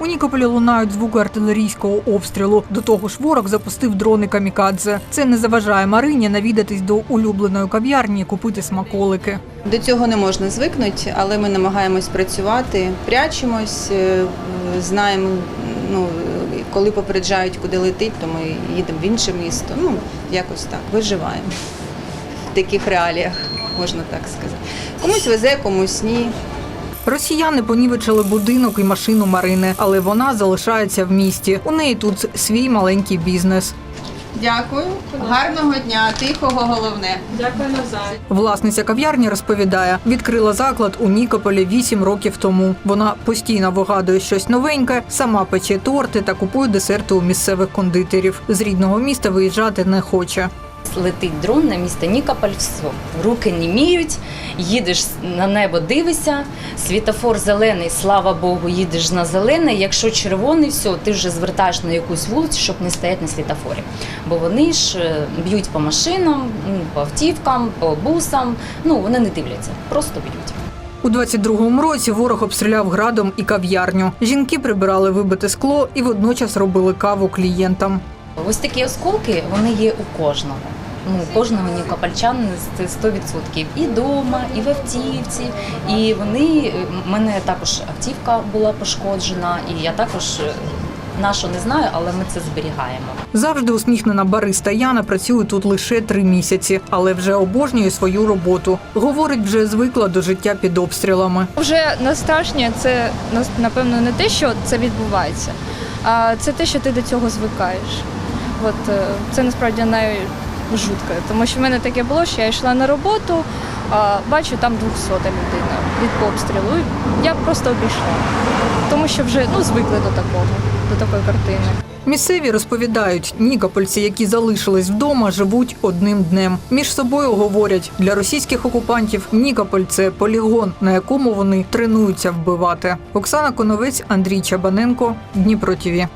У Нікополі лунають звуки артилерійського обстрілу. До того ж, ворог запустив дрони камікадзе. Це не заважає Марині навідатись до улюбленої кав'ярні купити смаколики. До цього не можна звикнути, але ми намагаємось працювати, прячемось, е, знаємо, ну, коли попереджають, куди летить, то ми їдемо в інше місто. Ну, якось так, виживаємо в таких реаліях, можна так сказати. Комусь везе, комусь ні. Росіяни понівечили будинок і машину Марини, але вона залишається в місті. У неї тут свій маленький бізнес. Дякую, гарного дня, тихого головне. Власниця кав'ярні розповідає, відкрила заклад у Нікополі 8 років тому. Вона постійно вигадує щось новеньке, сама пече торти та купує десерти у місцевих кондитерів. З рідного міста виїжджати не хоче. Летить дрон на місто Нікополь, все. руки німіють, їдеш на небо, дивишся, світофор зелений, слава Богу, їдеш на зелений. Якщо червоний, все, ти вже звертаєш на якусь вулицю, щоб не стояти на світофорі. Бо вони ж е, б'ють по машинам, по автівкам, по бусам. Ну вони не дивляться, просто б'ють. У 22-му році ворог обстріляв градом і кав'ярню. Жінки прибирали вибите скло і водночас робили каву клієнтам. Ось такі осколки вони є у кожного. Ну, кожного нікопольчанина це 100%. І вдома, і в автівці. І вони в мене також автівка була пошкоджена, і я також е, нашу не знаю, але ми це зберігаємо. Завжди усміхнена бариста Яна працює тут лише три місяці, але вже обожнює свою роботу. Говорить, вже звикла до життя під обстрілами. Вже найстрашніше це нас- напевно не те, що це відбувається, а це те, що ти до цього звикаєш. От е, це насправді найжутке, тому що в мене таке було, що я йшла на роботу, а бачу там 200 людина від обстрілу. Я просто обійшла, тому що вже ну звикли до такого, до такої картини. Місцеві розповідають, нікопольці, які залишились вдома, живуть одним днем. Між собою говорять, для російських окупантів Нікополь це полігон, на якому вони тренуються вбивати. Оксана Коновець, Андрій Чабаненко, Дніпро ТІВІ.